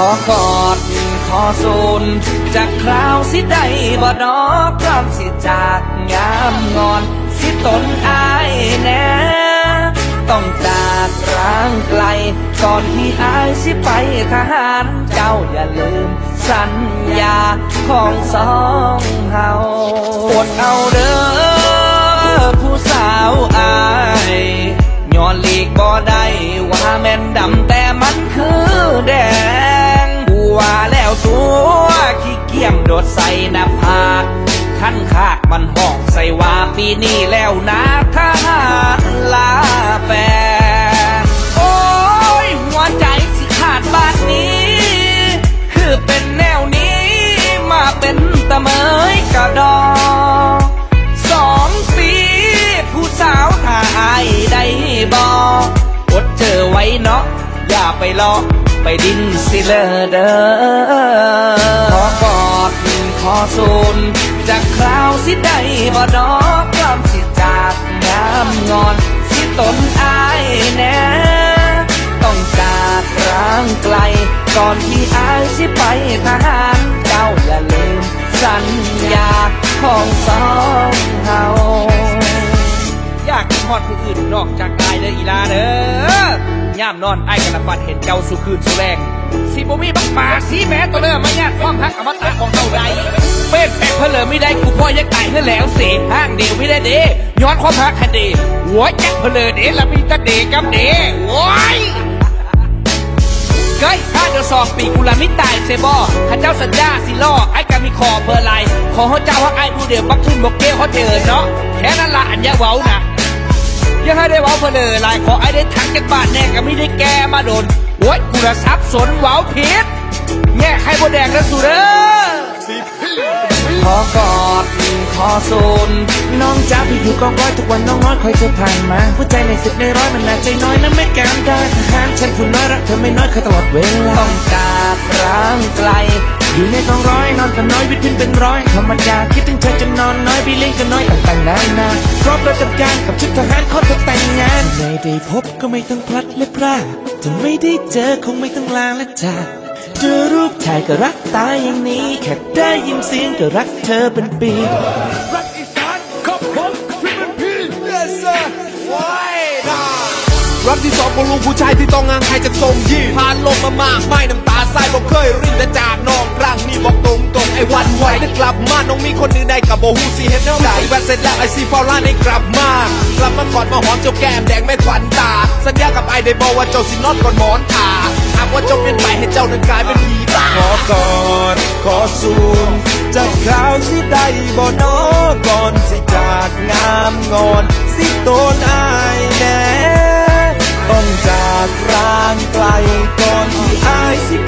ขอกอดขอสูนจากคราวสิได้บ่ดอกพร้อมสิจากงามงอน สิตนอายแน่ต้องจากร้างไกล ก่อนที่อายสิไปทหารเจ้าอย่าลืม สัญญาของสองเฮาอดเอาเด้อผู้สาวอายย้อนหลีกบ่ได้ว่าแม่นดำ โดดใส่หน้าผากขั้นคากมันห้องใส่ว่าปีนี้แล้วนะทหารลาแฟนโอ้ยหัวใจสิขาดบาดนี้ คือเป็นแนวนี้ มาเป็นตะเมยกระดองสองปีผู้สาวถ้ายได้บอกอดเจอไว้เนาะอย่าไปลอก ไปดินสิเลเดอขอกอดขอสูนจากคราวสิได้บ่ดอกพร้อมสิจากงามงอน สิตนอายแน่ต้องจากร้างไกล ก่อนที่อายสิไปทหารเจ้าอย่าลืมสัญญาของสองเฮาอยากทอดผู้อื่นนอกจากอายเด้ออีลาเด้อ ย่ามนอนไอ้กระปัดเห็นเจ้าสุคืนสุแรงสิบมีบักปาสีแม้ตัวเด้อมาญาติความหักอมตะของเจ้าใดเป็นแปลกเพนเลอไม่ได้กูพ่อยังตายเฮือแล้วเสีห้างเดียวไม่ได้เดย้อนความหักคดีหัวจักเพลอเดละมีตะเดกับเดโว้ยเฮ้ยถ้าเดี๋ยวสองปีกูละไม่ตายเซบอข้าเจ้าสัญญาสิล่อไอ้กามีคอเบอร์ไลขอเขาเจ้าฮักไอ้ผู้เดียวบักทุนบกเก้เขาเจอเนาะแค่นั้นละอันยาเว้านะ ยังให้ได้ว้าเพนเลยลายขอไอ้ได้ทั้งจากบ้านแน่ก็ไม่ได้แกมาโดนโอ้ยกูละซับสนว้าผิดแง่ใครบ่แดงนะสุเด้อ ขอสูนน้องจ้าพี่อยู่กองร้อยทุกวันน้องน้อยคอยเธอผ่านมาผู้ใจในสิบในร้อยมันน่าใจน้อยนะไม่การได้ทหารฉันผู้น้อยรักเธอไม่น้อยเคยตลอดเวลาต้องจากร้างไกล อยู่ในกองร้อยนอนกันน้อยวิตพินเป็นร้อยธรรมดาคิดถึงเธอจนนอนน้อยพี่เลี้ยงกันน้อยต่างๆนานาครบประจำการกับชุดทหารขอเธอแต่งงานไม่ได้พบก็ไม่ต้องพลัดและพลาดถ้าไม่ได้เจอคงไม่ต้องลาและจาก เจอรูปถ่ายก็รักตายอย่างนี้ แค่ได้ยินเสียงก็รักเธอเป็นปี รักอีสานครับผมพี่เป็นพี่ yes sir ว้ายนะรักที่สองของลุงผู้ชายที่ต้องงานใครจะทรงยี่ผ่านลมมามากไม่น้ำตาใสบอกเคยรินแต่จากน้องครั้งนี้บอกตรง กลับมา น้องมีคนอื่นใดกับโบฮูสีเห็นแนวไหนแวะเสร็จแล้วไอซีฟอลล่าได้กลับมา กลับมาก่อนมาหอมเจ้าแก้มแดงไม่ขวัญตา สัญญากับไอได้บอกว่าเจ้าสินอนก่อนหมอนตาหากว่าเจ้าเป็นไปให้เจ้านั้นกลายเป็นผีบ้าขอกอดขอสูนจากคราวสิได้บ่นอก่อนสิจากงามงอนสิโตนอายแน่ต้องจากร่างไกลก่อนที่อายสิไปทหาร